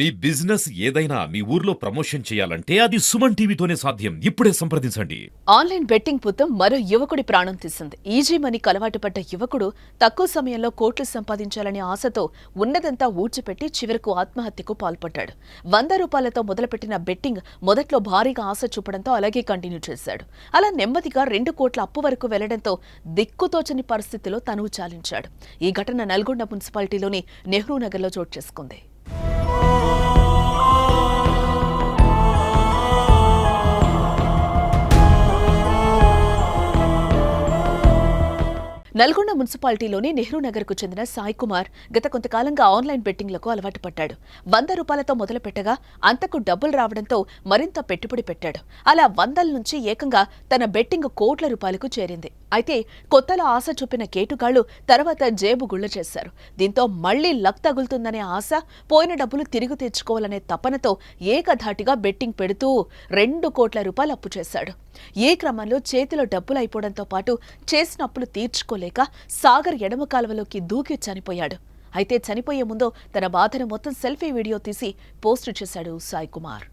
మీ business ఏదైనా మీ ఊర్లో promotion చేయాలంటే అది సుమన్ టీవీతోనే సాధ్యం. ఇప్పుడే సంప్రదించండి. ఆన్లైన్ బెట్టింగ్ పుత్తం మరో యువకుడి ప్రాణం తీసింది. ఈజీ మనీకి అలవాటు పడ్డ యువకుడు తక్కువ సమయంలో కోట్లు సంపాదించాలనే ఆశతో ఉన్నదంతా ఊడ్చిపెట్టి చివరకు ఆత్మహత్యకు పాల్పడ్డాడు. వంద రూపాయలతో మొదలుపెట్టిన బెట్టింగ్ మొదట్లో భారీగా ఆశ చూపడంతో అలాగే కంటిన్యూ చేశాడు. అలా నెమ్మదిగా రెండు కోట్ల అప్పు వరకు వెళ్ళడంతో దిక్కుతోచని పరిస్థితిలో తనువు చాలించాడు. ఈ ఘటన నల్గొండ మున్సిపాలిటీలోని నెహ్రూ నగర్లో చోటు చేసుకుంది. నల్గొండ మున్సిపాలిటీలోని నెహ్రూ నగర్కు చెందిన సాయి కుమార్ గత కొంతకాలంగా ఆన్లైన్ బెట్టింగ్లకు అలవాటు పడ్డాడు. వంద రూపాయలతో మొదలు పెట్టగా అంతకు డబ్బులు రావడంతో మరింత పెట్టుబడి పెట్టాడు. అలా వందల నుంచి ఏకంగా తన బెట్టింగ్ కోట్ల రూపాయలకు చేరింది. అయితే కొత్తలో ఆశ చూపిన కేటుగాళ్ళు తర్వాత జేబు గుళ్ళ చేశారు. దీంతో మళ్ళీ లక్ తగులుతుందనే ఆశ పోయిన డబ్బులు తిరిగి తెచ్చుకోవాలనే తపనతో ఏకధాటిగా బెట్టింగ్ పెడుతూ రెండు కోట్ల రూపాయలు అప్పు చేశాడు. ఈ క్రమంలో చేతిలో డబ్బులు అయిపోవడంతో పాటు చేసిన అప్పులు తీర్చుకోలేక సాగర్ ఎడమ కాలువలోకి దూకి చనిపోయాడు. అయితే చనిపోయే ముందు తన బాధను మొత్తం సెల్ఫీ వీడియో తీసి పోస్టు చేశాడు సాయి కుమార్.